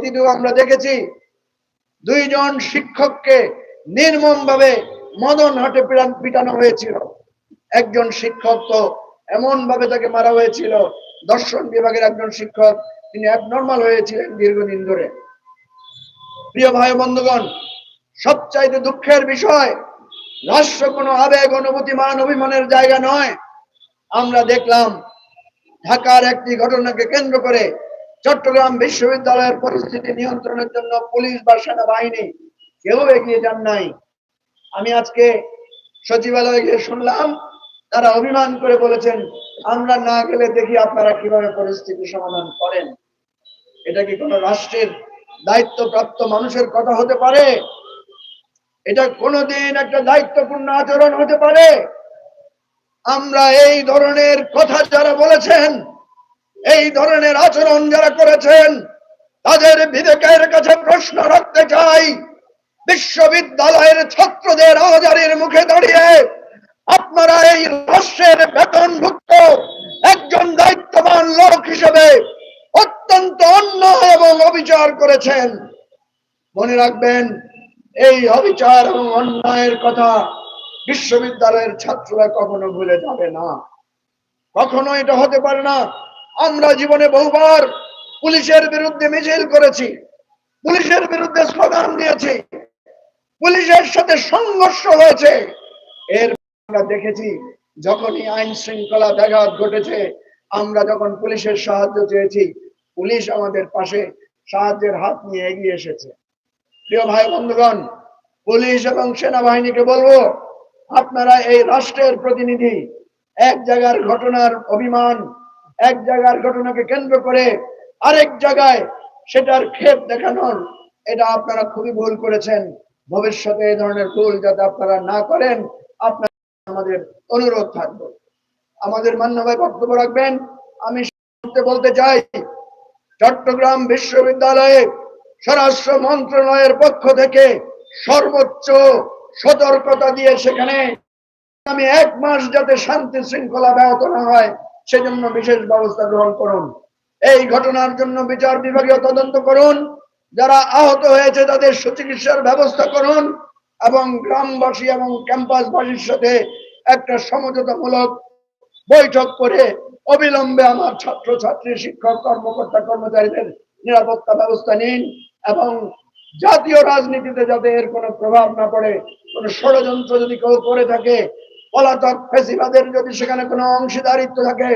অতীতেও আমরা দেখেছি। দুইজন শিক্ষককে নির্মম ভাবে মদন হাটে পিটানো হয়েছিল। একজন শিক্ষক তো এমন ভাবে তাকে মারা হয়েছিল, দর্শন বিভাগের একজন শিক্ষক, তিনি অ্যাবনর্মাল হয়েছিলেন দীর্ঘদিন ধরে। প্রিয় ভাই বন্ধুগণ, সবচাইতে দুঃখের বিষয়, রাষ্ট্র কোনো আবেগ, অনুভূতি, মান, অভিমানের জায়গা নয়। আমরা দেখলাম, ঢাকার একটি ঘটনাকে কেন্দ্র করে চট্টগ্রাম বিশ্ববিদ্যালয়ের পরিস্থিতি নিয়ন্ত্রণের জন্য পুলিশ বা সেনাবাহিনী কেউ এগিয়ে যান নাই। আমি আজকে সচিবালয়ে গিয়ে শুনলাম, তারা অভিমান করে বলেছেন, আমরা না গেলে দেখি আপনারা কীভাবে পরিস্থিতি সমাধান করেন। এটা কি কোনো রাষ্ট্রের দায়িত্বপ্রাপ্ত মানুষের কথা হতে পারে? এটা কোনোদিন একটা দায়িত্বপূর্ণ আচরণ হতে পারে? আমরা এই ধরনের কথা যারা বলেছেন এই ধরনের আচরণ যারা করেছেন, তাদের বিবেকের কাছে প্রশ্ন রাখতে চাই। বিশ্ববিদ্যালয়ের ছাত্রদের আহাজারির মুখে দাঁড়িয়ে আপনারা এই রাষ্ট্রের বেতনভুক্ত একজন দায়িত্ববান লোক হিসেবে অত্যন্ত অন্যায় এবং অবিচার করেছেন। মনে রাখবেন, এই অবিচার এবং অন্যায়ের কথা বিশ্ববিদ্যালয়ের ছাত্ররা কখনো ভুলে যাবে না। কখনো এটা হতে পারে না আমরা জীবনে বহুবার পুলিশের বিরুদ্ধে মিছিল করেছি, পুলিশের বিরুদ্ধে স্লোগান দিয়েছি, পুলিশের সাথে সংঘর্ষ হয়েছে। এর আমরা দেখেছি, যখনই আইন শৃঙ্খলা ব্যাঘাত ঘটেছে, আমরা যখন পুলিশের সাহায্য চেয়েছি, পুলিশ আমাদের পাশে সাহায্যের হাত নিয়ে এগিয়ে এসেছে। প্রিয় ভাই বন্ধুগণ, পুলিশ এবং সেনাবাহিনীকে বলব, আপনারা এই রাষ্ট্রের প্রতিনিধি, এক জায়গার ঘটনার অভিমান এক জায়গার ঘটনাকে কেন্দ্র করে আরেক জায়গায় সেটার ক্ষেপ দেখানোর, এটা আপনারা খুবই ভুল করেছেন। ভবিষ্যতে এই ধরনের ভুল যাতে আপনারা না করেন আপনার আমাদের অনুরোধ থাকবে। আমাদের মান্যভাই বক্তব্য রাখবেন। আমি বলতে চাই, চট্টগ্রাম বিশ্ববিদ্যালয়ে স্বরাষ্ট্র মন্ত্রণালয়ের পক্ষ থেকে সর্বোচ্চ সতর্কতা দিয়ে সেখানে আমি এক মাস যাতে শান্তি শৃঙ্খলা ব্যাহত না হয় সেজন্য বিশেষ ব্যবস্থা গ্রহণ করুন। এই ঘটনার জন্য বিচার বিভাগীয় তদন্ত করুন। যারা আহত হয়েছে তাদের সুচিকিৎসার ব্যবস্থা করুন এবং গ্রামবাসী এবং ক্যাম্পাসবাসীর সাথে একটা সমঝোতামূলক বৈঠক করে অবিলম্বে আমার ছাত্র ছাত্রী শিক্ষক, কর্মকর্তা, কর্মচারীদের নিরাপত্তা ব্যবস্থা নিন এবং জাতীয় রাজনীতিতে যাতে এর কোনো প্রভাব না পড়ে, কোনো ষড়যন্ত্র যদি কেউ করে থাকে পলাতক ফেসিবাদের যদি সেখানে কোনো অংশীদারিত্ব থাকে,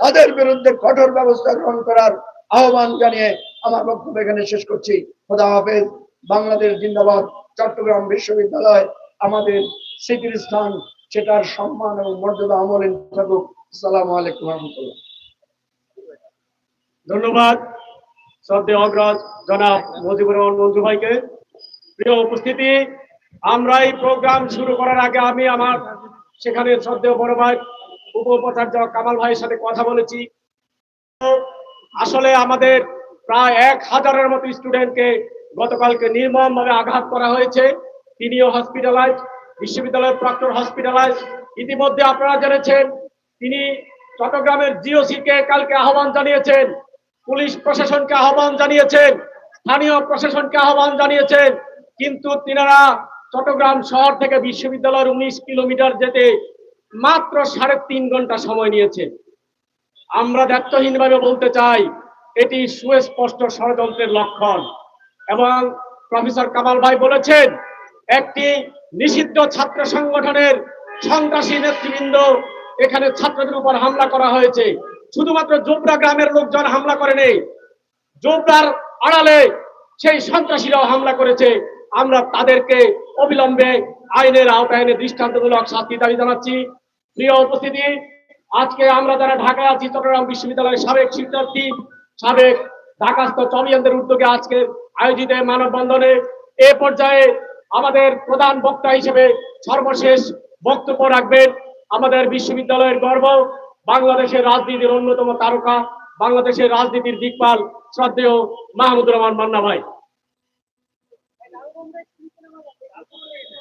তাদের বিরুদ্ধে কঠোর ব্যবস্থা গ্রহণ করার আহ্বান জানিয়ে আমার বক্তব্য এখানে শেষ করছি। খোদা হাফেজ। বাংলাদেশ জিন্দাবাদ। চট্টগ্রাম বিশ্ববিদ্যালয় আমাদের স্মৃতির স্থান, সেটার সম্মান এবং মর্যাদা আমলে থাকুক। আসসালামু আলাইকুম রহমতুল্লাহ। ধন্যবাদ। শ্রদ্ধেয় অগ্রজ জনাব মজিবুর রহমান মঞ্জু ভাইকে। প্রিয় উপস্থিতি, আমরা এই প্রোগ্রাম শুরু করার আগে আমি আমার সেখানে শ্রদ্ধেয় বড় ভাই উপ উপাচার্য কামাল ভাইয়ের সাথে কথা বলেছি, আসলে আমাদের প্রায় এক হাজারের মতো স্টুডেন্টকে গতকালকে নির্মম ভাবে আঘাত করা হয়েছে। তিনিও হসপিটালাইজ বিশ্ববিদ্যালয়ের প্রক্টর হসপিটালাইজ ইতিমধ্যে আপনারা জেনেছেন, তিনি চট্টগ্রামের জিওসি কে কালকে আহ্বান জানিয়েছেন, পুলিশ প্রশাসনকে আহ্বান জানিয়েছেন, স্থানীয় প্রশাসনকে আহ্বান জানিয়েছেন, কিন্তু তিনারা চট্টগ্রাম শহর থেকে বিশ্ববিদ্যালয়ের উনিশ কিলোমিটার যেতে মাত্র সাড়ে তিন ঘণ্টা সময় নিয়েছে। আমরা দায়িত্বহীনভাবে বলতে চাই, এটি সুস্পষ্ট ষড়যন্ত্রের লক্ষণ এবং প্রফেসর কামাল ভাই বলেছেন, একটি নিষিদ্ধ ছাত্র সংগঠনের সন্ত্রাসী নেতৃবৃন্দ এখানে ছাত্রদের উপর হামলা করা হয়েছে। শুধুমাত্র জোবরা গ্রামের লোকজন হামলা করেনি, জোবরার আড়ালে সেই সন্ত্রাসীরাও হামলা করেছে। আমরা তাদেরকে অবিলম্বে আইনের আওতায় দৃষ্টান্তমূলক শাস্তি দাবি জানাচ্ছি। প্রিয় উপস্থিতি, আজকে আমরা যারা ঢাকায় আছি, চট্টগ্রাম বিশ্ববিদ্যালয়ের সাবেক শিক্ষার্থী সাবেক ঢাকাস্থ চলিয়ানদের উদ্যোগে আজকে আয়োজিত মানববন্ধনে এ পর্যায়ে আমাদের প্রধান বক্তা হিসেবে সর্বশেষ বক্তব্য রাখবেন আমাদের বিশ্ববিদ্যালয়ের গর্ব, বাংলাদেশের রাজনীতির অন্যতম তারকা, বাংলাদেশের রাজনীতির দিকপাল, শ্রদ্ধেয় মাহমুদুর রহমান মান্না ভাই প্রাক্তন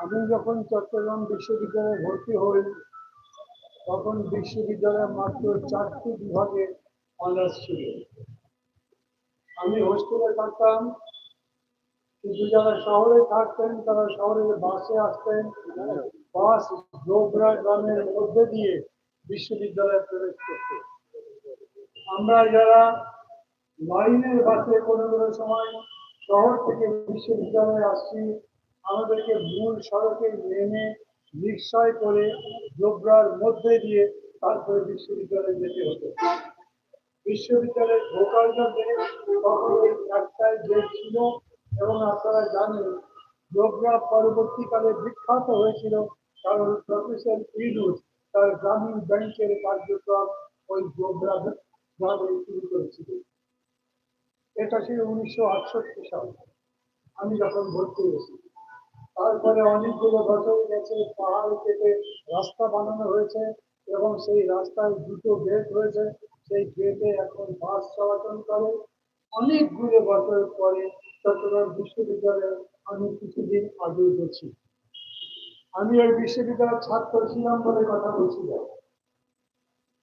আমি যখন চট্টগ্রাম বিশ্ববিদ্যালয়ে ভর্তি হই তখন বিশ্ববিদ্যালয়ে মাত্র চারটি বিভাগে অনার্স আমি হোস্টেলে থাকতাম, কিন্তু যারা শহরে থাকতেন, তারা শহরের বাসে আসতেন। বাস ডোবরা গ্রামের মধ্যে দিয়ে বিশ্ববিদ্যালয়ে প্রবেশ করত। আমরা যারা লাইনের বাসে কোনো কোনো সময় শহর থেকে বিশ্ববিদ্যালয়ে আসছি, আমাদেরকে মূল সড়কে নেমে রিক্সায় করে ডোবরার মধ্যে দিয়ে তারপরে বিশ্ববিদ্যালয়ে যেতে হতো। বিশ্ববিদ্যালয়ে ঢোকার জন্য তখন ওই একটাই গেট ছিল এবং আপনারা জানেন ডোবরা পরবর্তীকালে বিখ্যাত হয়েছিল কারণ প্রফেসর ইউনুস তার গ্রামীণ ব্যাংকের কার্যক্রম ওই ডোবরা গ্রামে শুরু করেছিল। এটা ছিল উনিশশো আটষট্টি সাল। আমি যখন ভর্তি হয়েছি, তারপরে অনেকগুলো বছর গেছে, পাহাড় কেটে রাস্তা বানানো হয়েছে এবং সেই রাস্তায় দুটো গেট হয়েছে সেই গেটে এখন বাস চলাচল করে। অনেক অনেকগুলো বছর পরে চট্টগ্রাম বিশ্ববিদ্যালয়ে আমি কিছুদিন আগে গেছি আমি ওই বিশ্ববিদ্যালয়ের ছাত্র ছিলাম বলে কথা বলছিলাম।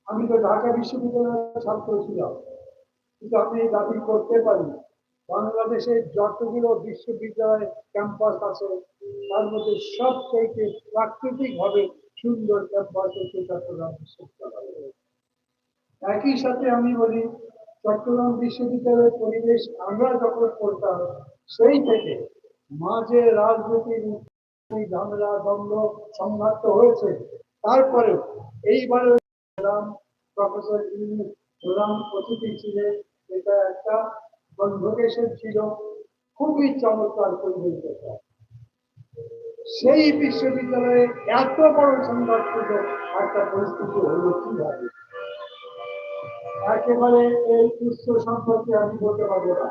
আমি তো ঢাকা বিশ্ববিদ্যালয়ের ছাত্র ছিলাম। কিন্তু আমি দাবি করতে পারি বাংলাদেশে যতগুলো বিশ্ববিদ্যালয় ক্যাম্পাস আছে, তার মধ্যে সবচেয়ে প্রাকৃতিক ভাবে সুন্দর ক্যাম্পাস হচ্ছে চট্টগ্রাম বিশ্ববিদ্যালয়। একই সাথে আমি বলি, চট্টগ্রাম বিশ্ববিদ্যালয়ের পরিবেশ আমরা যখন পড়তাম সেই থেকে মাঝে রাজনীতির ঝামেলা, দ্বন্দ্ব সংঘাত হয়েছে। তারপরেও এইবারে রাম, প্রফেসর ইউনুস অতিথি ছিলেন, এটা একটা কনভোকেশন ছিল, খুবই চমৎকার পরিবেশ সেই বিশ্ববিদ্যালয়ে এত বড় সংঘাত একটা পরিস্থিতি হলো কীভাবে? একেবারে এই উৎস সম্পর্কে আমি বলতে পারব না।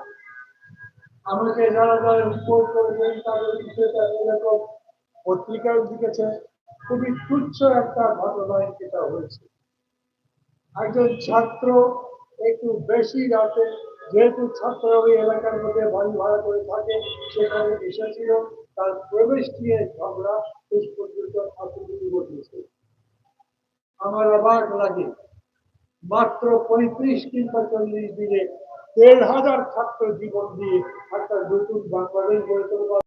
আমাকে যারা যারা রিপোর্ট করেছেন, তাদের বিষয়টা এরকম পত্রিকায় লিখেছে। খুবই তুচ্ছ একটা ঘটনায় এটা হয়েছে। একজন ছাত্র একটু বেশি রাতে, যেহেতু ছাত্র ওই এলাকার মধ্যে বাড়ি ভাড়া করে থাকে, সেখানে এসেছিল। তার প্রবেশ নিয়ে ঝগড়া, শেষ পর্যন্ত আত্মগুলি ঘটিয়েছে আমার অবাক লাগে। মাত্র পঁয়ত্রিশ কিংবা চল্লিশ দিনে দেড় হাজার ছাত্র জীবন দিয়ে একটা নতুন বাংলাদেশ গড়ে তোলবার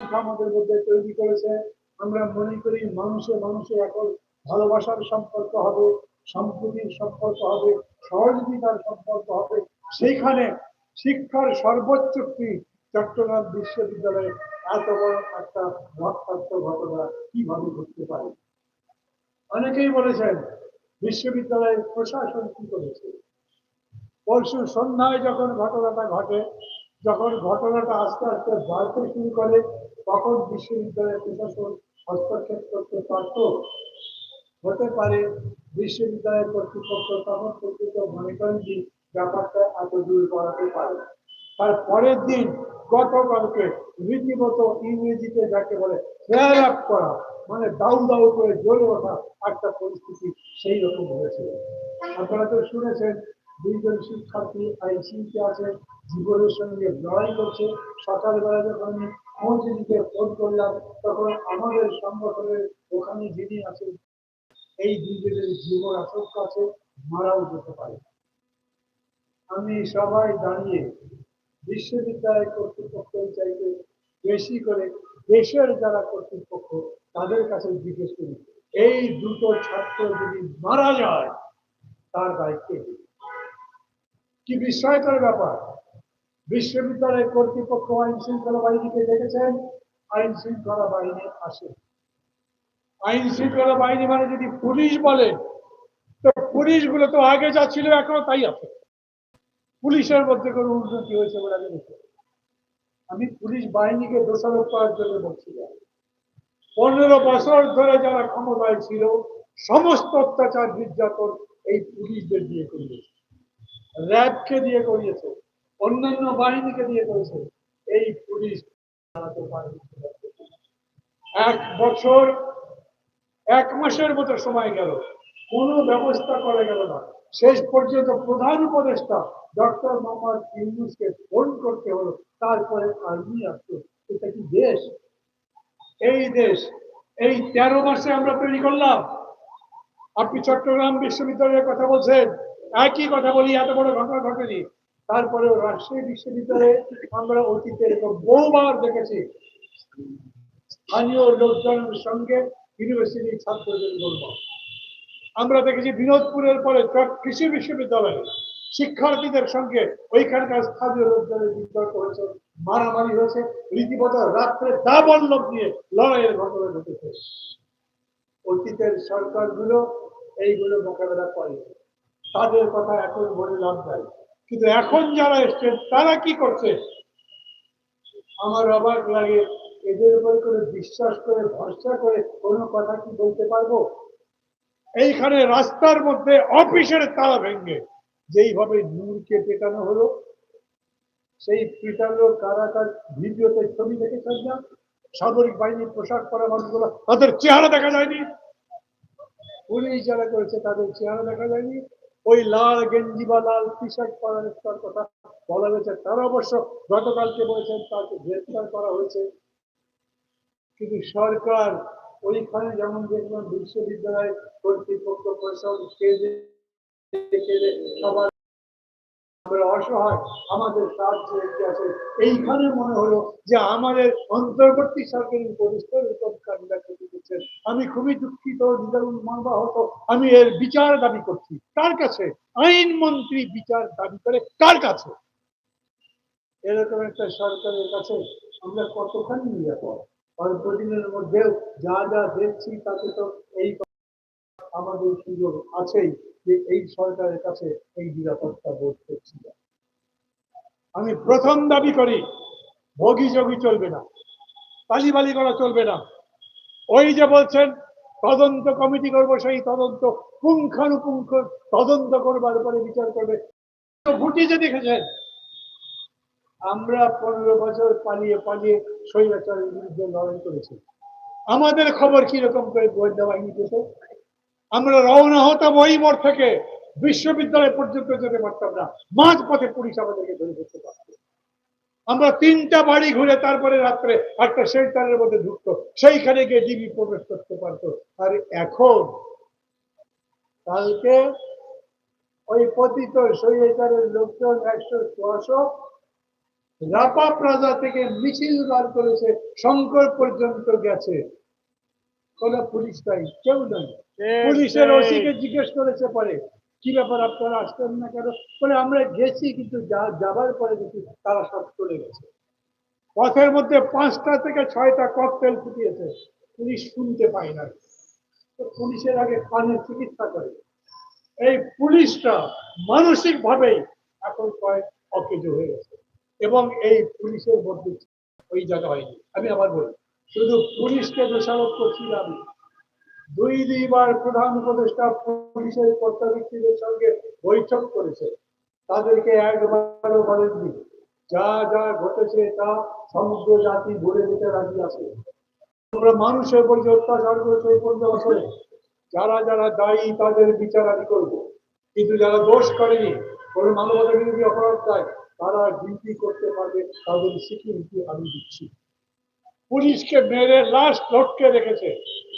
আমাদের মধ্যে তৈরি করেছে। আমরা মনে করি মানুষে মানুষে এখন ভালোবাসার সম্পর্ক হবে, সম্প্রীতির সম্পর্ক হবে, সহযোগিতার সম্পর্ক হবে। সেইখানে শিক্ষার সর্বোচ্চ কি? চট্টগ্রাম বিশ্ববিদ্যালয়ে এত বড় একটা রক্তাক্ত ঘটনা কীভাবে ঘটতে পারে? অনেকেই বলেছেন বিশ্ববিদ্যালয়ের প্রশাসন কি করেছে? পরশু সন্ধ্যায় যখন ঘটনাটা ঘটে, যখন ঘটনাটা আস্তে আস্তে বাড়তে শুরু করে, তখন বিশ্ববিদ্যালয়ের প্রশাসন হস্তক্ষেপ করতে পারত। হতে পারে বিশ্ববিদ্যালয়ের কর্তৃপক্ষ তখন পর্যন্ত মনে করেন যে ব্যাপারটা এত দূর করাতে পারে। তার পরের দিন গতকালকে রীতিমতো ইংরেজিতে যাকে বলে ফেয়ার আপ করা। মানে দাউ দাউ করে জ্বলে ওঠা একটা পরিস্থিতি সেই রকম হয়েছিল। আপনারা তো শুনেছেন, দুইজন শিক্ষার্থী আইসিতে আছে, জীবনের সঙ্গে লড়াই করছে। সকালবেলা যখন আমি খোঁজ ফোন করলাম, তখন আমাদের সংগঠনের ওখানে যিনি আছেন, এই দুইজনের জীবন আশঙ্কা আছে, মারাও যেতে পারে। আমি সবাই দাঁড়িয়ে বিশ্ববিদ্যালয় কর্তৃপক্ষের চাইতে বেশি করে দেশের যারা কর্তৃপক্ষ, তাদের কাছে জিজ্ঞেস করি, এই দুটো ছাত্র যদি মারা যায়, তার দায়িত্বে কি? বিস্ময়কর ব্যাপার। বিশ্ববিদ্যালয় কর্তৃপক্ষ আইন শৃঙ্খলা বাহিনীকে দেখেছেন? আইন শৃঙ্খলা বাহিনী আসে। আইন শৃঙ্খলা বাহিনী মানে যদি পুলিশ বলে, তো পুলিশগুলো তো আগে যা ছিল, এখনও তাই আছে। পুলিশের মধ্যে কোনো উন্নতি হয়েছে বলে আমি দেখি। আমি পুলিশ বাহিনীকে দোষারোপ করার জন্য বলছি পনেরো বছর ধরে যারা ক্ষমতায় ছিল, সমস্ত অত্যাচার নির্যাতন এই পুলিশদের দিয়ে করিয়েছে। র্যাবকে দিয়ে করিয়েছে, অন্যান্য বাহিনীকে দিয়ে করেছে। এই পুলিশ। এক বছর, এক মাসের মতো সময় গেল। কোনো ব্যবস্থা করা গেল না। শেষ পর্যন্ত প্রধান উপদেষ্টা ডক্টর মোহাম্মদ ইউনুসকে ফোন করতে হলো, তারপরে আর্মি আসলো এটা কি দেশ? এই দেশ। এই তেরো মাসে আমরা তৈরি করলাম। আপনি চট্টগ্রাম বিশ্ববিদ্যালয়ের কথা বলছেন। একই কথা বলি, এত বড় ঘটনা ঘটেনি। তারপরে রাজশাহী বিশ্ববিদ্যালয়ে আমরা অতীতে বহুবার দেখেছি। স্থানীয় লোকজনের সঙ্গে ইউনিভার্সিটির ছাত্রদের বলব আমরা দেখেছি বিনোদপুরের পরে কৃষি বিশ্ববিদ্যালয়ে শিক্ষার্থীদের সঙ্গে ওইখানকার স্থানীয় লোকজনের বিতর্ক হয়েছে, মারামারি হয়েছে, রীতিমতো রাত্রে দাবল্লভ নিয়ে লড়াইয়ের ঘটনা ঘটেছে। অতীতের সরকারগুলো এইগুলো মোকাবেলা করে। তাদের কথা এখন বলে লাভ নাই। কিন্তু এখন যারা এসছেন, তারা কি করছে? আমার অবাক লাগে, এদের উপর করে বিশ্বাস করে, ভরসা করে কোনো কথা কি বলতে পারব? এইখানে রাস্তার মধ্যে অফিসের তালা ভেঙে যেইভাবে নূরকে পেটানো হলো, সেই পিটানো কারাকার ভিডিওতে ছবি দেখেছেন না সামরিক বাহিনীর পোশাক পরা মানুষগুলো, তাদের চেহারা দেখা যায়নি। পুলিশ যারা করেছে, তাদের চেহারা দেখা যায়নি। ওই লাল গেঞ্জি বা লাল টি শার্ট পরা লোকটার কথা বলা হয়েছে। তারা অবশ্য গতকালকে বলেছেন, তাকে গ্রেফতার করা হয়েছে। কিন্তু সরকার ওইখানে যেমন দেখলাম বিশ্ববিদ্যালয় কর্তৃপক্ষ কেঁদে সবার অসহায়, আমাদের সাহায্য আসে। এইখানে মনে হলো যে আমাদের অন্তর্বর্তী সরকারি উপদেষ্টা কাজটা করতে দিচ্ছেন আমি খুবই দুঃখিত নিদারুণ মর্মাহত আমি এর বিচার দাবি করছি। কার কাছে? আইনমন্ত্রী বিচার দাবি করে কার কাছে? এরকম একটা সরকারের কাছে আমরা কতখানি নিরাপদ? অল্প দিনের মধ্যেও যা যা দেখছি তাতে তো এই আমাদের সুযোগ আছেই যে এই সরকারের কাছে এই নিরাপত্তা বোধ করছি আমি প্রথম দাবি করি, ভোগী যোগী চলবে না, তালিবালি করা চলবে না। ওই যে বলছেন, তদন্ত কমিটি করব, সেই তদন্ত পুঙ্খানুপুঙ্খ তদন্ত করবার পরে বিচার করবে। তো ফুটিয়ে দেখেছেন আমরা পনেরো বছর পালিয়ে পালিয়ে স্বৈরাচারের বিরুদ্ধে লড়াই করেছি। আমাদের খবর কীরকম করে গোয়েন্দা বাহিনী পেত আমরা রওনা হতাম ওই মোড় থেকে, বিশ্ববিদ্যালয় পর্যন্ত যেতে পারতাম না। মাঝ পথে পুলিশ আমাদেরকে ধরে করতে পারত। আমরা তিনটা বাড়ি ঘুরে তারপরে রাত্রে একটা শেল্টারের মধ্যে ঢুকতো। সেইখানে গিয়ে ডিবি প্রবেশ করতে পারতো। আর এখন কালকে ওই পতিত স্বৈরাচারের লোকজন একশো ছশো রাপা প্লাজা থেকে মিছিল বার করেছে শঙ্কর পর্যন্ত গেছে। কোন পুলিশ নাই কেউ নাই। পুলিশের ওসিকে জিজ্ঞেস করেছে পরে কি ব্যাপার আপনারা আসতেন না কেন? বলে আমরা গেছি কিন্তু যা- যাবার পরে দেখি তারা সব চলে গেছে। পথের মধ্যে পাঁচটা থেকে ছয়টা ককটেল ফুটিয়েছে। পুলিশ শুনতে পায় না। তো পুলিশের আগে কানে চিকিৎসা করে। এই পুলিশটা মানসিক ভাবেই এখন কয়েক অকেজ হয়ে গেছে। এবং এই পুলিশের মধ্যে ওই জায়গা হয়নি। আমি আবার বলি, শুধু পুলিশকে দোষারোপ করছি আমি। দুই দুইবার প্রধান উপদেষ্টা পুলিশের কর্তা ব্যক্তিদের সঙ্গে বৈঠক করেছে। তাদেরকে একবারও বলেননি। যা যা ঘটেছে তা সমগ্র জাতি ভরে দিতে রাজি আছে। আমরা মানুষের উপর যে অত্যাচার করেছে পনেরো বছরে যারা যারা দায়ী, তাদের বিচার আমি করব। কিন্তু যারা দোষ করেনি, কোনো মানবতা বিরোধী অপরাধ চায় তারা ডিউটি করতে পারবে তাদের সিকিউরিটি আমি দিচ্ছি। পুলিশকে মেরে লাশ লটকে রেখেছে।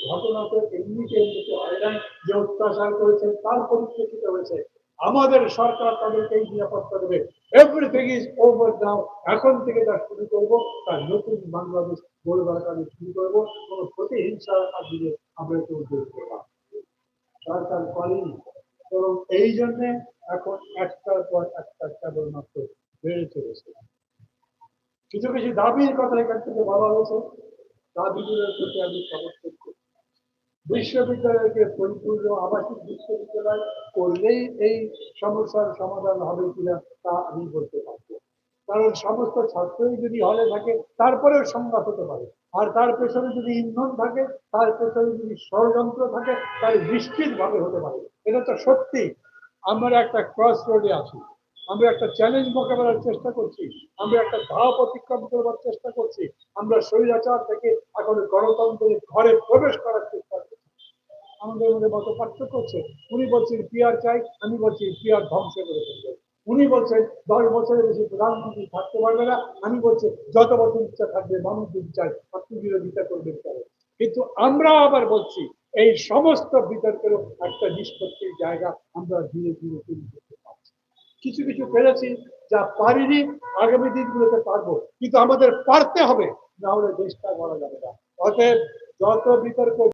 ঘটনা তো এমনিতে এমনিতে হয় না যে অত্যাচার করেছে তার পরিপ্রেক্ষিতে হয়েছে। আমাদের সরকার তাদেরকে এই নিরাপত্তা দেবে। এভরিথিং ইজ ওভার নাও এখন থেকে যা শুরু করব তার নতুন বাংলাদেশ গড়বার কাজে শুরু করব। কোনো প্রতিহিংসার দিকে আমরা কেউ দেখতে পাবো সরকার করেনি এবং এই জন্যে এখন একটার পর একটা কেবলমাত্র বেড়ে চলেছে কিছু কিছু দাবির কথা এখান থেকে বলা হয়েছে। দাবিগুলোর প্রতি আমি সমর্থন করি। বিশ্ববিদ্যালয়কে পরিপূর্ণ আবাসিক বিশ্ববিদ্যালয় করলেই এই সমস্যার সমাধান হবে কিনা তা আমি বলতে পারব কারণ সমস্ত ছাত্রই যদি হলে থাকে, তারপরেও সংঘাত হতে পারে। আর তার পেছনে যদি ইন্ধন থাকে, তার পেছনে যদি ষড়যন্ত্র থাকে তাহলে নিশ্চিতভাবে হতে পারে। এটা তো সত্যি। আমরা একটা ক্রস রোডে আছি। আমরা একটা চ্যালেঞ্জ মোকাবেলার চেষ্টা করছি, আমরা একটা ধাপ অতিক্রম করবার চেষ্টা করছি, আমরা স্বৈরাচার থেকে এখন গণতন্ত্রের ঘরে প্রবেশ করার চেষ্টা করছি। আমাদের মধ্যে মত পার্থক্য হচ্ছে, উনি বলছেন পিয়ার চাই, আমি বলছি পিয়ার ধ্বংস করে ফেলবে। উনি বলছেন দশ বছরের বেশি প্রধানমন্ত্রী থাকতে পারবে না, আমি বলছি যত বছর ইচ্ছা থাকবে মানুষের চাই আপনি বিরোধিতা করবেন কেন? কিন্তু আমরা আবার বলছি, এই সমস্ত বিতর্কের একটা নিষ্পত্তির জায়গা আমরা ধীরে ধীরে পারছি কিছু কিছু পেরেছি যা পারিনি, আগামী দিনগুলোতে পারব। কিন্তু আমাদের পারতে হবে, না হলে দেশটা করা যাবে না। অতএব যত বিতর্ক